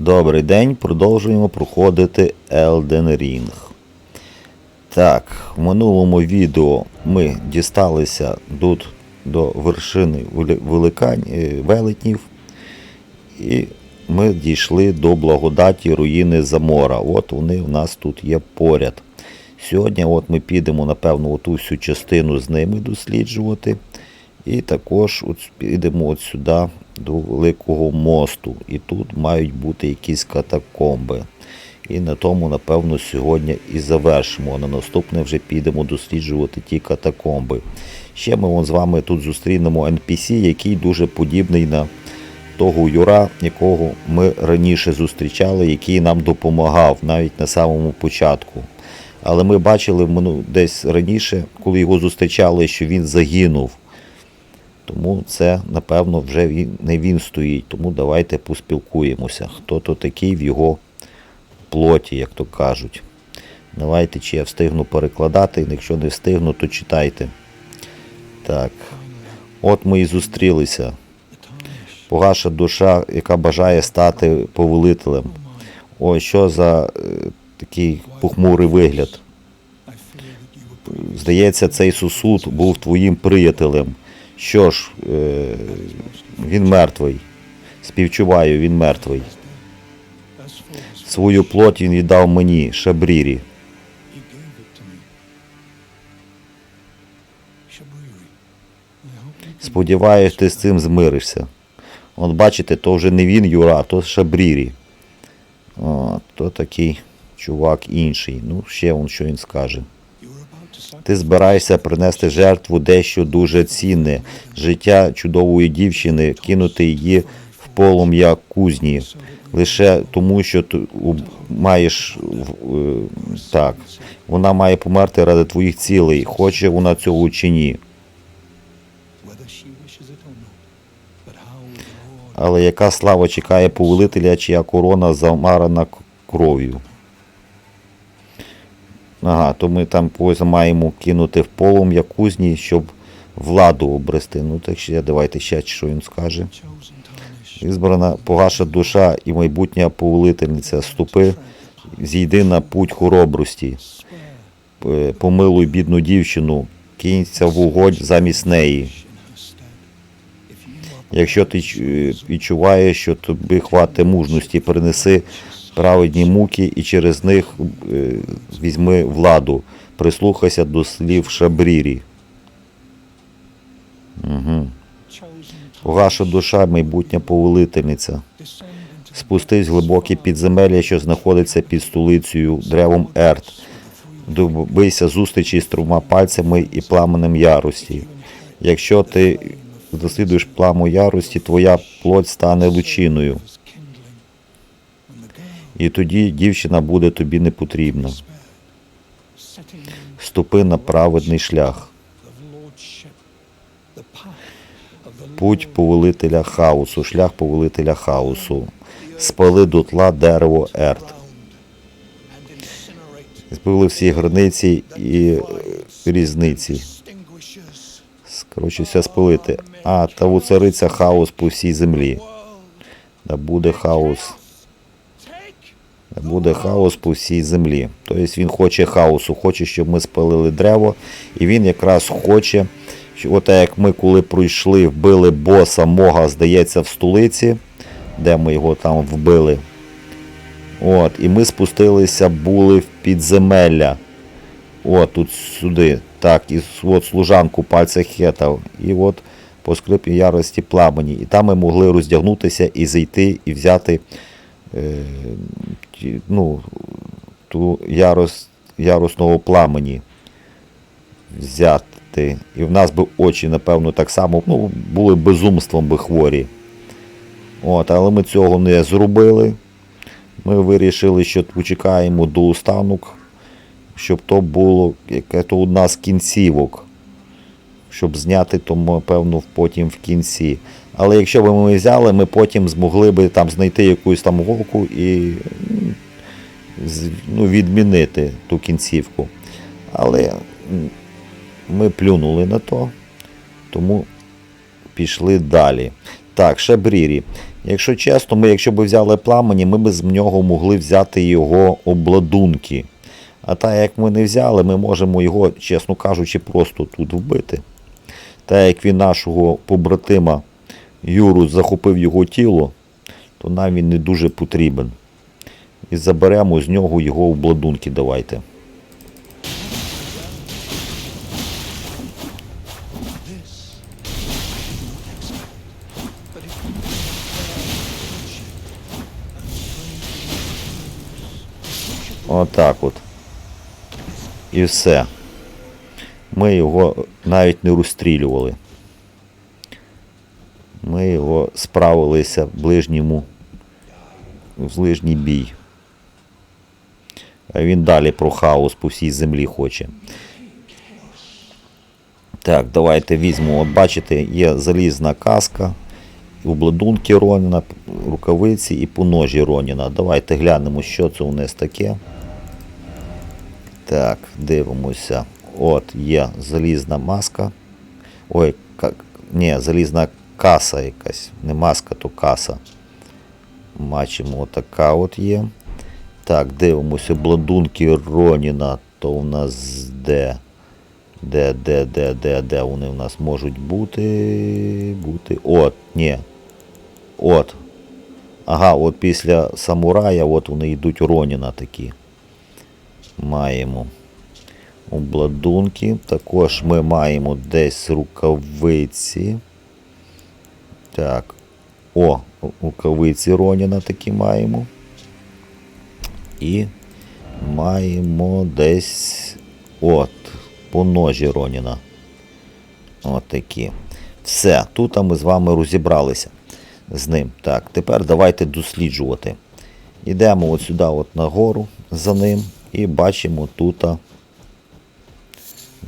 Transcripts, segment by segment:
Добрий день, продовжуємо проходити Elden Ring. Так, в минулому відео ми дісталися тут до вершини великань, е, велетнів, і ми дійшли до благодаті руїни Замора. От вони в нас тут є поряд. Сьогодні от ми підемо, напевно, оту всю частину з ними досліджувати. І також підемо от сюди до Великого мосту. І тут мають бути якісь катакомби. І на тому, напевно, сьогодні і завершимо. На наступне вже підемо досліджувати ті катакомби. Ще ми з вами тут зустрінемо NPC, який дуже подібний на того Юра, якого ми раніше зустрічали, який нам допомагав навіть на самому початку. Але ми бачили ну, десь раніше, коли його зустрічали, що він загинув. Тому це, напевно, вже не він стоїть. Тому давайте поспілкуємося. Хто то такий в його плоті, як то кажуть. Давайте, чи я встигну перекладати, якщо не встигну, то читайте. Так. От ми і зустрілися. Погаша душа, яка бажає стати повелителем. Ой, що за е, такий похмурий вигляд. Здається, цей сусуд був твоїм приятелем. Що ж, е, він мертвий. Співчуваю, він мертвий. Свою плоть він віддав мені, Шабрірі. Сподіваюсь, ти з цим змиришся. От бачите, то вже не він Юра, то Шабрірі. О, то такий чувак інший. Ну, ще он що він скаже. Ти збираєшся принести жертву дещо дуже цінне, життя чудової дівчини, кинути її в полум'я кузні, лише тому, що ти маєш е, так. Вона має померти ради твоїх цілей, хоче вона цього чи ні. Але яка слава чекає повелителя, чия корона замарана кров'ю? Ага, то ми там когось маємо кинути в полум'я кузні, щоб владу обрести. Ну так ще давайте ще, що він скаже. Візбрана погаша душа і майбутня повелительниця. Ступи, зійди на путь хоробрості. Помилуй бідну дівчину, кинься в вогонь замість неї. Якщо ти е, відчуваєш, що тобі хватить мужності, принеси праведні муки і через них е, візьми владу. Прислухайся до слів Шабрірі. Угу. Погаша душа, майбутня повелительниця. Спустись в глибоке підземелля, що знаходиться під столицею древом Ерт. Добийся зустрічі з трьома пальцями і пламенем ярості. Якщо ти дослідуєш пламу ярості, твоя плоть стане лучиною. І тоді дівчина буде тобі не потрібна. Ступи на праведний шлях. Путь повелителя хаосу, шлях повелителя хаосу. Спали дотла дерево Ерт. Збили всі границі і різниці. Коротше, все спалити. А, та воцариться хаос по всій землі. Да буде хаос. Буде хаос по всій землі. Тобто він хоче хаосу, хоче, щоб ми спалили дерево. І він якраз хоче, от як ми коли пройшли, вбили боса Мога, здається, в столиці, де ми його там вбили. От, і ми спустилися, були в підземелля. От тут сюди. Так, і от служанку пальця хетав. І от по скрипі ярості пламені. І там ми могли роздягнутися і зайти і взяти ну, ту ярос, ярусного пламені. Взяти. І в нас би очі, напевно, так само ну, були безумством би хворі. От, але ми цього не зробили. Ми вирішили, що почекаємо до останок, щоб то було яке то одна з кінцівок. Щоб зняти, то напевно потім в кінці. Але якщо б ми взяли, ми потім змогли би там знайти якусь там голку і ну, відмінити ту кінцівку. Але ми плюнули на то, тому пішли далі. Так, ще Брірі. Якщо чесно, ми, якщо б взяли пламені, ми б з нього могли взяти його обладунки. А так як ми не взяли, ми можемо його, чесно кажучи, просто тут вбити. Так як він нашого побратима Юру захопив його тіло, то нам він не дуже потрібен. І заберемо з нього його обладунки давайте. Отак от. І все. Ми його навіть не розстрілювали. Ми його справилися в ближньому в ближній бій. А він далі про хаос по всій землі хоче. Так, давайте візьмемо. От бачите, є залізна каска, обладунки Роніна, рукавиці і поножі Роніна. Давайте глянемо, що це у нас таке. Так, дивимося. От є залізна маска. Ой, ка... ні, залізна каса якась. Не маска, то каса. Бачимо, отака от є. Так, дивимося, обладунки Роніна, то у нас де? Де, де, де, де, де вони в нас можуть бути. бути. От, ні. От. Ага, от після самурая от вони йдуть Роніна такі. Маємо обладунки. Також ми маємо десь рукавиці. Так. О, рукавиці Роніна такі маємо. І маємо десь от, по ножі Роніна. От такі. Все, тут ми з вами розібралися з ним. Так, тепер давайте досліджувати. Йдемо от сюди, от нагору за ним, і бачимо тут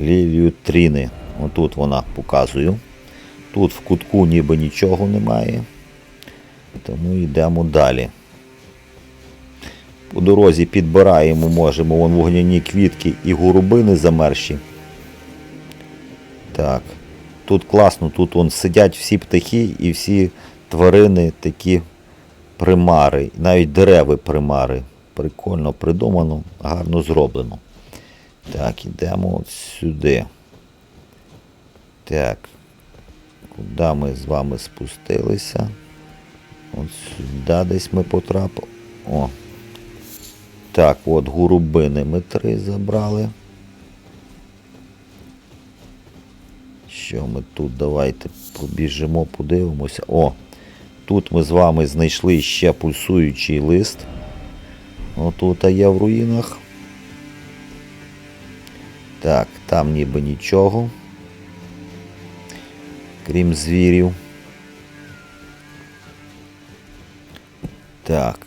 лілію тріни. Отут вона показую. Тут в кутку ніби нічого немає. Тому йдемо далі. По дорозі підбираємо, можемо вон вогняні квітки і горобини замерші. Так. Тут класно, тут вон сидять всі птахи і всі тварини такі примари. Навіть дереви примари. Прикольно придумано, гарно зроблено. Так, ідемо от сюди. Так. Куди ми з вами спустилися? От сюди десь ми потрапили. О. Так, от гурубини ми три забрали. Що ми тут? Давайте побіжимо, подивимося. О! Тут ми з вами знайшли ще пульсуючий лист. Отут є в руїнах. Так, там ніби нічого. Крім звірів. Так.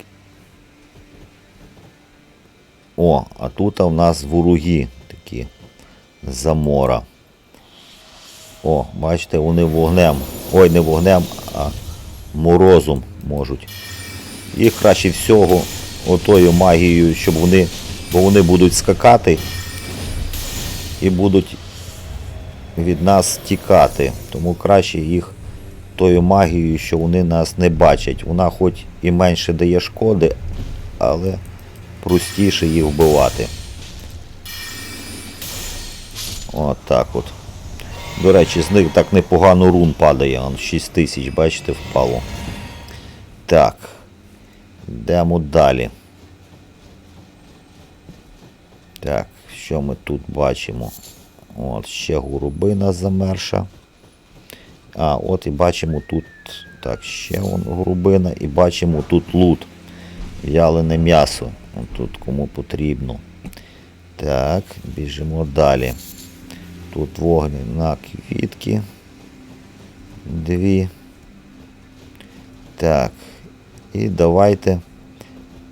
О, а тут у нас вороги такі замора. О, бачите, вони вогнем. Ой, не вогнем, а морозом можуть. Їх краще всього отою магією, щоб вони, бо вони будуть скакати і будуть від нас тікати. Тому краще їх тою магією, що вони нас не бачать. Вона хоч і менше дає шкоди, але простіше їх вбивати. От так от. До речі, з них так непогано рун падає. Он 6 тисяч, бачите, впало. Так. Йдемо далі. Так, що ми тут бачимо? От, ще голубина замерша. А, от і бачимо тут. Так, ще вон грубина і бачимо тут лут. Вялене м'ясо. От тут кому потрібно. Так, біжимо далі. Тут вогняна квітки. Дві. Так. І давайте,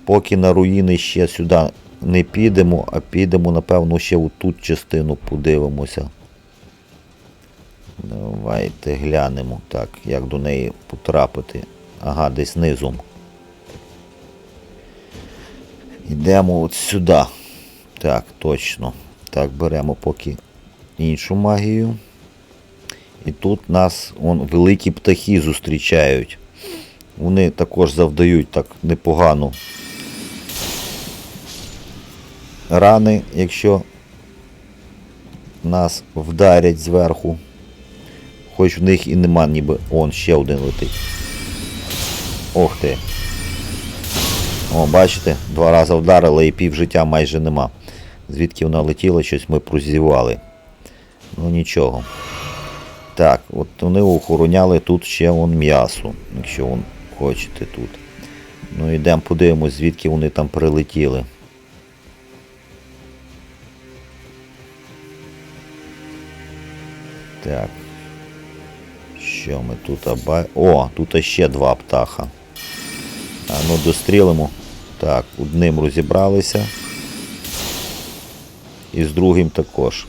поки на руїни ще сюди не підемо, а підемо, напевно, ще у тут частину подивимося. Давайте глянемо, так, як до неї потрапити. Ага, десь низом. Йдемо от сюди. Так, точно. Так, беремо поки іншу магію. І тут нас вон, великі птахи зустрічають. Вони також завдають так непогано рани, якщо нас вдарять зверху. Хоч в них і нема ніби. Он ще один летить. Ох ти. О, бачите, два рази вдарили і пів життя майже нема. Звідки вона летіла, щось ми прозівали. Ну нічого. Так, от вони охороняли тут ще вон м'ясо, якщо вон хочете тут. Ну йдемо подивимось, звідки вони там прилетіли. Так. Що ми тут оба... О, тут ще два птаха. А ну дострілимо. Так, одним розібралися. І з другим також.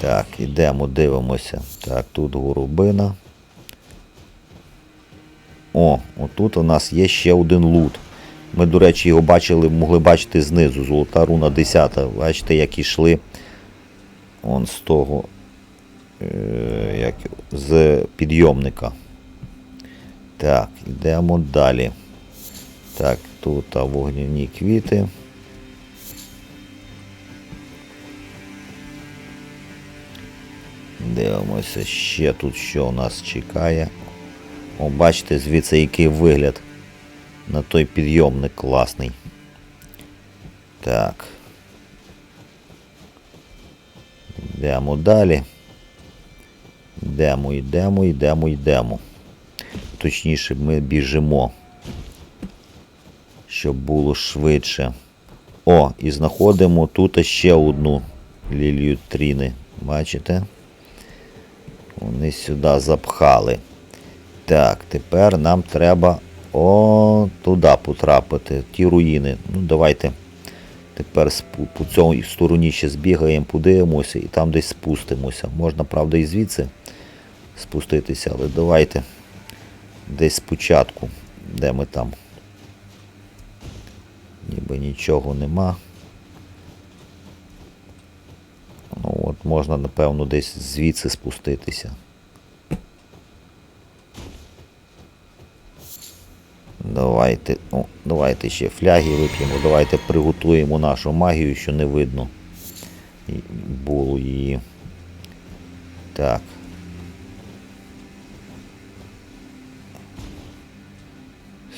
Так, ідемо, дивимося. Так, тут горобина. О, отут у нас є ще один лут. Ми, до речі, його бачили, могли бачити знизу. Золота руна 10. Бачите, як йшли он з того, е, як, з підйомника. Так, йдемо далі. Так, тут вогняні квіти. Дивимося ще тут, що у нас чекає. О, бачите, звідси який вигляд на той підйомник класний. Так. Йдемо далі. Йдемо, йдемо, йдемо, йдемо. Точніше, ми біжимо. Щоб було швидше. О, і знаходимо тут ще одну лілію тріни. Бачите? Вони сюди запхали. Так, тепер нам треба о, туди потрапити. Ті руїни. Ну, давайте. Тепер по цій стороні ще збігаємо, подивимося і там десь спустимося. Можна, правда, і звідси спуститися, але давайте десь спочатку, де ми там. Ніби нічого нема. Ну от можна, напевно, десь звідси спуститися. Давайте, о, давайте ще фляги вип'ємо, давайте приготуємо нашу магію, що не видно було її. Так.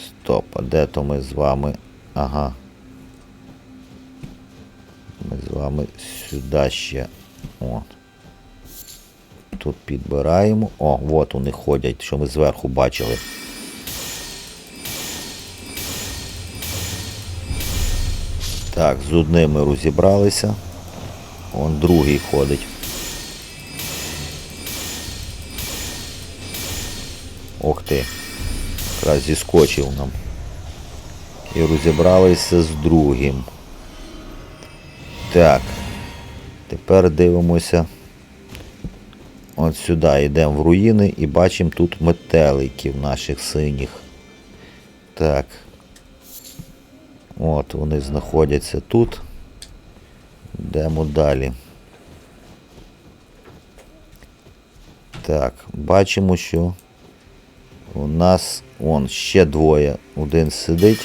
Стоп, а де то ми з вами? Ага. Ми з вами сюди ще. От. Тут підбираємо. О, от вони ходять, що ми зверху бачили. Так, з одним ми розібралися. Вон другий ходить. Ох ти. Якраз зіскочив нам. І розібралися з другим. Так. Тепер дивимося. От сюди йдемо в руїни і бачимо тут метеликів наших синіх. Так. От вони знаходяться тут. Йдемо далі. Так, бачимо, що у нас вон ще двоє. Один сидить,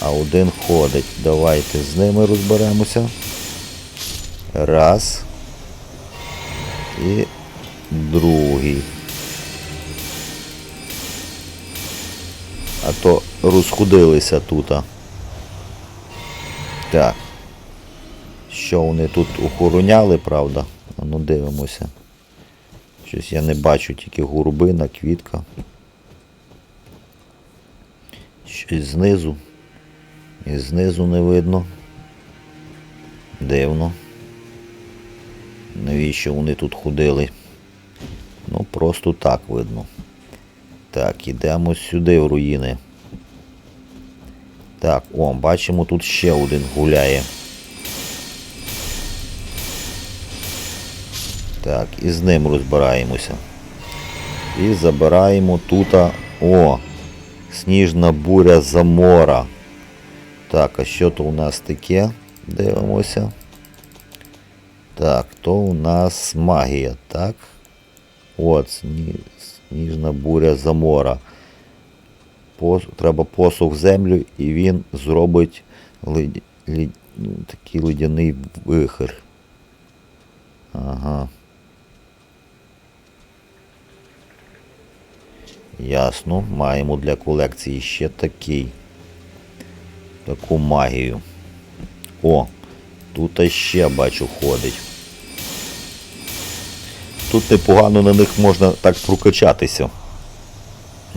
а один ходить. Давайте з ними розберемося. Раз. І другий. А то розхудилися тут. Так. Що вони тут охороняли, правда? Ну дивимося. Щось я не бачу, тільки гурбина, квітка. Щось знизу. І знизу не видно. Дивно. Навіщо вони тут ходили? Ну, просто так видно. Так, ідемо сюди в руїни. Так, о, бачимо, тут ще один гуляє. Так, і з ним розбираємося. І забираємо тут. О! Сніжна буря замора. Так, а що то у нас таке? Дивимося. Так, то у нас магія, так? От, сні, сніжна буря замора. Треба посух землю і він зробить лед, лед, ну, такий ледяний вихир. Ага. Ясно. Маємо для колекції ще такий. Таку магію. О, тут ще бачу ходить. Тут непогано на них можна так прокачатися.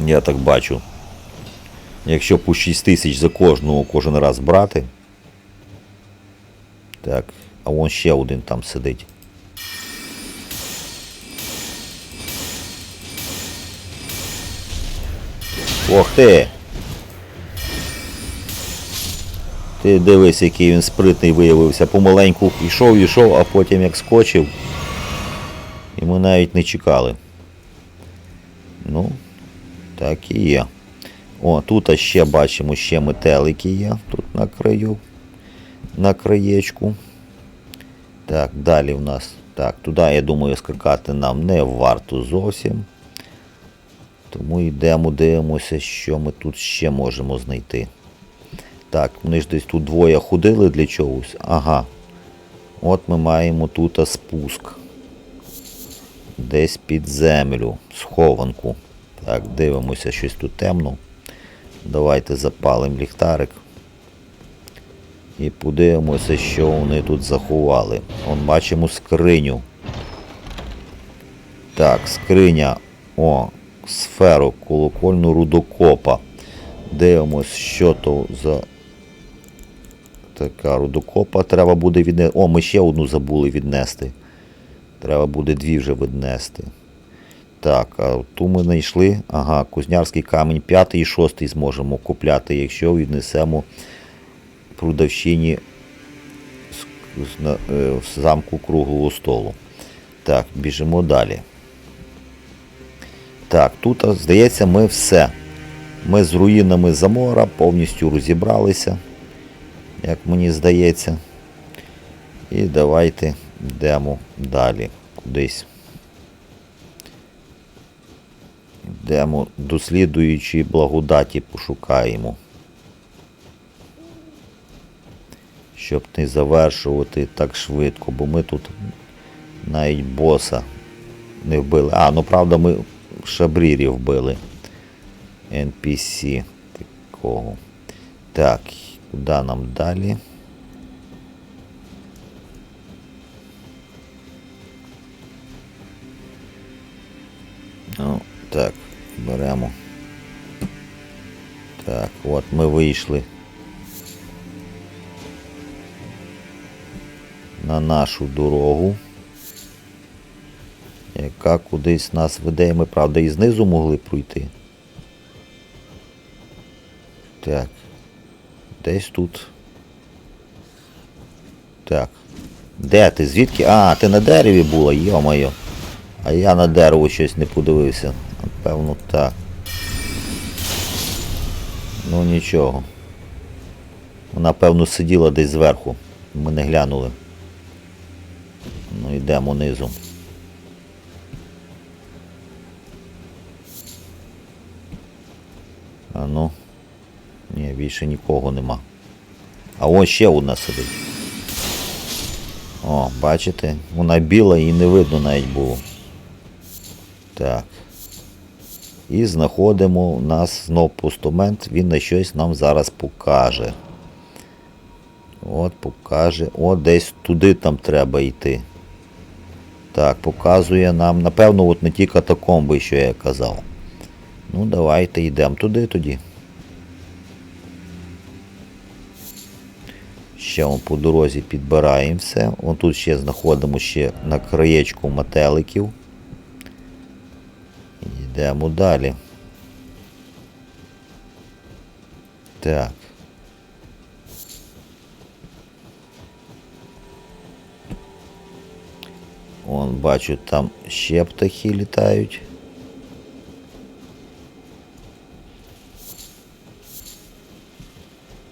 Я так бачу. Якщо по 6 тисяч за кожного кожен раз брати. Так, а вон ще один там сидить. Ох ти! Ти дивись, який він спритний виявився. Помаленьку йшов, йшов, а потім як скочив. І ми навіть не чекали. Ну, так і є. О, тут ще бачимо, ще метелики є. Тут на краю. На краєчку. Так, далі в нас. Так, туди, я думаю, скакати нам не варто зовсім. Тому йдемо, дивимося, що ми тут ще можемо знайти. Так, вони ж десь тут двоє ходили для чогось. Ага. От ми маємо тут спуск. Десь під землю. Схованку. Так, дивимося, щось тут темно. Давайте запалимо ліхтарик. І подивимося, що вони тут заховали. Вон бачимо скриню. Так, скриня. О, сферу колокольну рудокопа. Дивимось, що то за така рудокопа треба буде віднести. О, ми ще одну забули віднести. Треба буде дві вже віднести. Так, а ту ми знайшли. Ага, Кузнярський камінь п'ятий і шостий зможемо купляти, якщо віднесемо продавщині е, в замку круглого столу. Так, біжимо далі. Так, тут, здається, ми все. Ми з руїнами замора повністю розібралися, як мені здається. І давайте йдемо далі кудись. Йдемо дослідуючи благодаті пошукаємо. Щоб не завершувати так швидко, бо ми тут навіть боса не вбили. А, ну правда, ми шабрірів вбили. NPC такого. Так, куди нам далі? Ну, так, беремо. Так, от ми вийшли на нашу дорогу, яка кудись нас веде. Ми, правда, і знизу могли пройти. Так. Десь тут. Так. Де ти? Звідки? А, ти на дереві була, йо-моє. А я на дерево щось не подивився. Напевно, так. Ну нічого. Вона, певно, сиділа десь зверху. Ми не глянули. Ну йдемо низу. А ну. Ні, більше нікого нема. А ось ще одна сидить. О, бачите? Вона біла і не видно навіть було. Так. І знаходимо у нас знов постумент, він на щось нам зараз покаже. От покаже. От десь туди там треба йти. Так, показує нам, напевно, от не ті катакомби, що я казав. Ну, давайте йдемо туди тоді. Ще вон по дорозі підбираємо все. Вон тут ще знаходимо ще на краєчку метеликів. Йдемо далі. Так. Вон бачу, там ще птахи літають.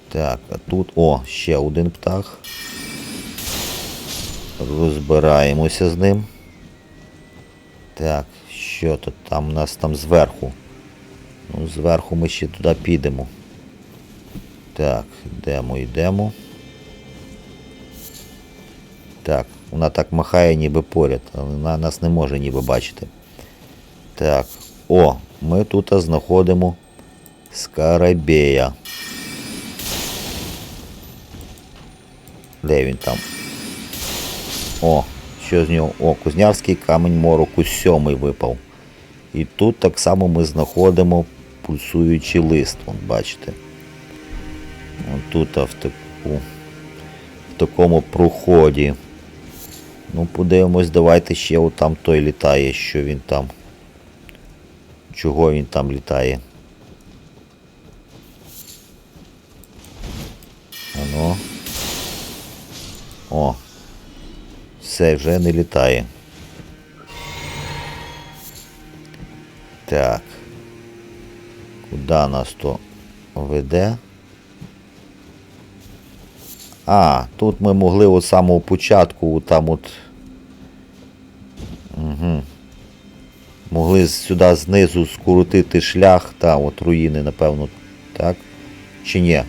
Так, а тут, о, ще один птах. розбираємося з ним. Так, що тут там у нас там зверху? Ну, зверху ми ще туди підемо. Так, йдемо, йдемо. Так, вона так махає ніби поряд, але вона нас не може ніби бачити. Так, о, ми тут знаходимо Скарабея. Де він там? О, що з нього? О, Кузнявський камінь мороку сьомий випав. І тут так само ми знаходимо пульсуючий лист, вон, бачите. Тут в, таку, в такому проході. Ну, подивимось, давайте ще от там той літає, що він там. Чого він там літає. Ано. О. Все, вже не літає. Так. Куди нас то веде? А, тут ми могли от самого початку там от. Угу. Могли сюди знизу скоротити шлях, та от руїни, напевно, так? Чи ні?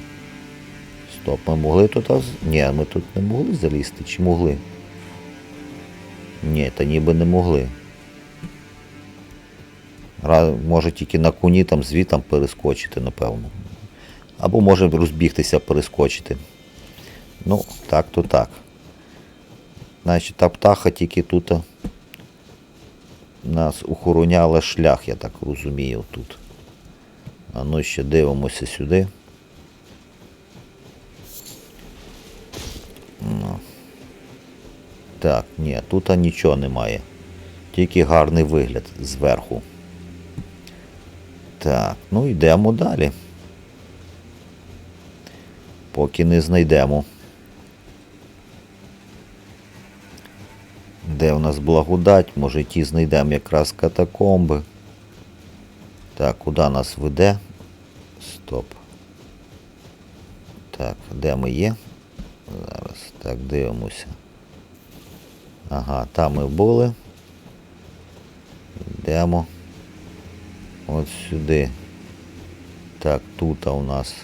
Стоп, ми могли тут. Ні, ми тут не могли залізти, чи могли? Ні, та ніби не могли. Може тільки на коні там звітом перескочити, напевно. Або може розбігтися, перескочити. Ну, так то так. Значить, та птаха тільки тут нас охороняла шлях, я так розумію, тут. А ну ще дивимося сюди. Ну. Так, ні, тут нічого немає. Тільки гарний вигляд зверху. Так, ну йдемо далі. Поки не знайдемо. Де у нас благодать? Може ті знайдемо якраз катакомби. Так, куди нас веде? Стоп. Так, де ми є? Зараз так дивимося. Ага, там ми були. Йдемо. От сюди. Так, тут у нас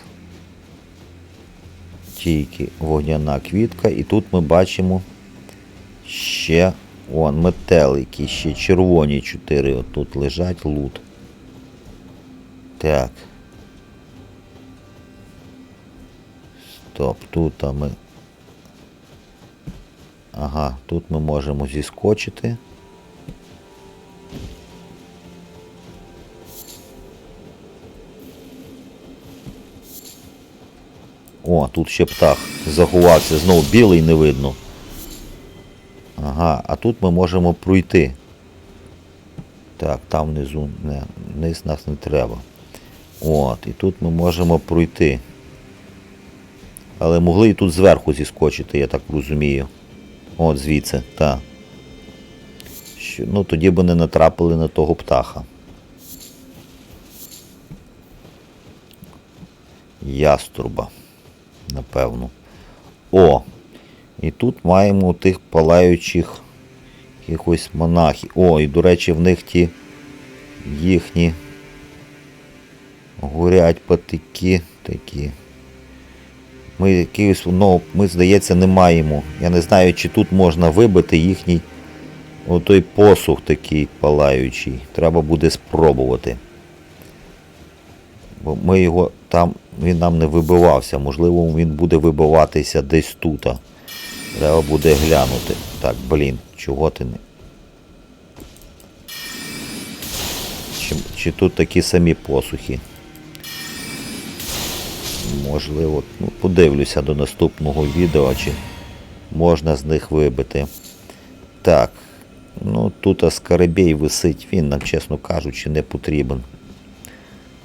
тільки вогняна квітка, і тут ми бачимо ще вон метелики, ще червоні чотири отут лежать лут. Так. Стоп, тут ми. Ага, тут ми можемо зіскочити. О, тут ще птах заховався, знову білий не видно. Ага, а тут ми можемо пройти. Так, там внизу не, вниз нас не треба. От, і тут ми можемо пройти. Але могли і тут зверху зіскочити, я так розумію. От звідси, так. Ну тоді б не натрапили на того птаха. Яструба, напевно. О! І тут маємо тих палаючих якихось монахів. О, і до речі, в них ті їхні горять патики такі. Ми якийсь, ну, ми, здається, не маємо. Я не знаю, чи тут можна вибити їхній отой посух такий палаючий. Треба буде спробувати. Бо ми його там, він нам не вибивався. Можливо, він буде вибиватися десь тут. Треба буде глянути. Так, блін, чого ти не. Чи, чи тут такі самі посухи? Можливо, ну, подивлюся до наступного відео, чи можна з них вибити. Так, ну тут Аскарабей висить, він нам, чесно кажучи, не потрібен.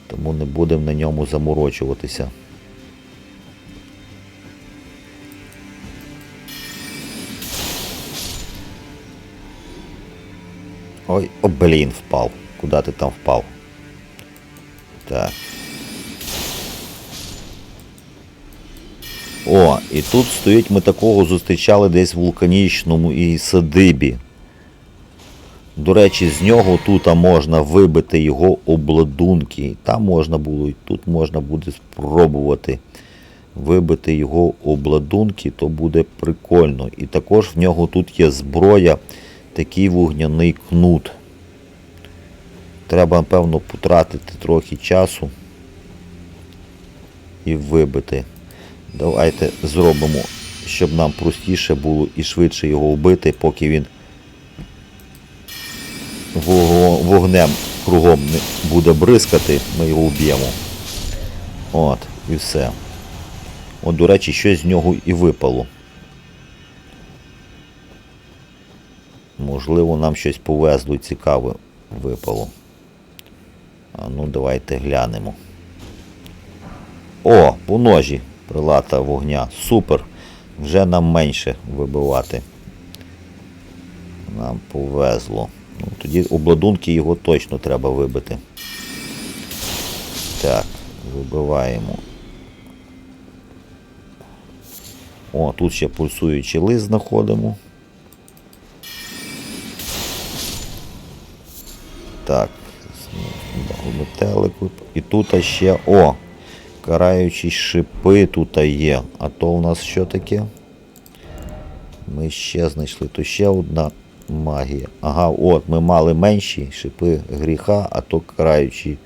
Тому не будемо на ньому заморочуватися. Ой, о, блін, впав. Куди ти там впав? Так. О, і тут стоїть, ми такого зустрічали десь в вулканічному і садибі. До речі, з нього тут можна вибити його обладунки. Там можна було, і тут можна буде спробувати вибити його обладунки, то буде прикольно. І також в нього тут є зброя, такий вогняний кнут. Треба, напевно, потратити трохи часу і вибити. Давайте зробимо, щоб нам простіше було і швидше його вбити, поки він вогнем кругом буде бризкати, ми його вб'ємо. От, і все. От, до речі, щось з нього і випало. Можливо, нам щось повезло і цікаве випало. А ну давайте глянемо. О, по ножі прилата вогня. Супер. Вже нам менше вибивати. Нам повезло. Ну, тоді обладунки його точно треба вибити. Так, вибиваємо. О, тут ще пульсуючий лист знаходимо. Так, метелику. І тут ще. О! Караючі шипи тут є. А то у нас що таке? Ми ще знайшли. То ще одна магія. Ага, от, ми мали менші шипи гріха, а то караючі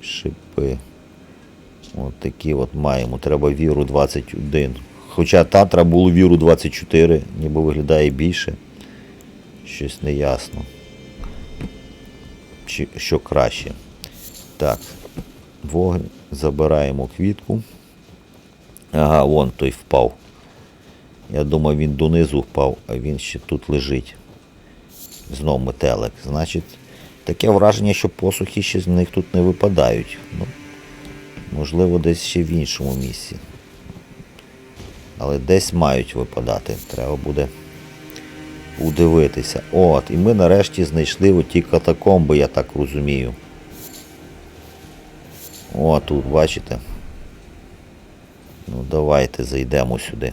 шипи. От такі от маємо. Треба віру 21. Хоча та треба було віру 24, ніби виглядає більше. Щось неясно. Чи що краще. Так. Вогонь. Забираємо квітку. Ага, вон той впав. Я думав, він донизу впав, а він ще тут лежить. Знов метелик. Значить, таке враження, що посухи ще з них тут не випадають. Ну, можливо, десь ще в іншому місці. Але десь мають випадати. Треба буде удивитися. От, і ми нарешті знайшли оті катакомби, я так розумію. О, тут, бачите? Ну, давайте зайдемо сюди.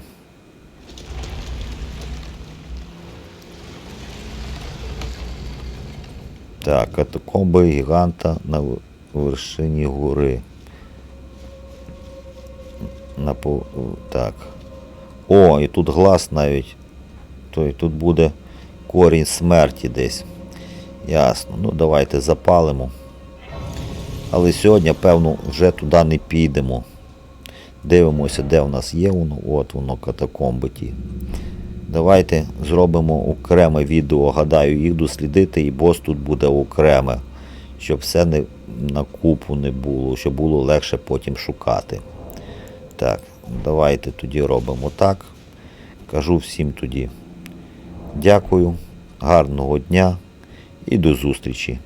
Так, катакомби гіганта на вершині гори. На. Так. О, і тут глаз навіть. То і тут буде корінь смерті десь. Ясно. Ну давайте запалимо. Але сьогодні, певно, вже туди не підемо. Дивимося, де в нас є воно. От воно, катакомби ті. Давайте зробимо окреме відео. Гадаю, їх дослідити, і бос тут буде окреме. Щоб все не на купу не було, щоб було легше потім шукати. Так, давайте тоді робимо так. Кажу всім тоді. Дякую, гарного дня і до зустрічі.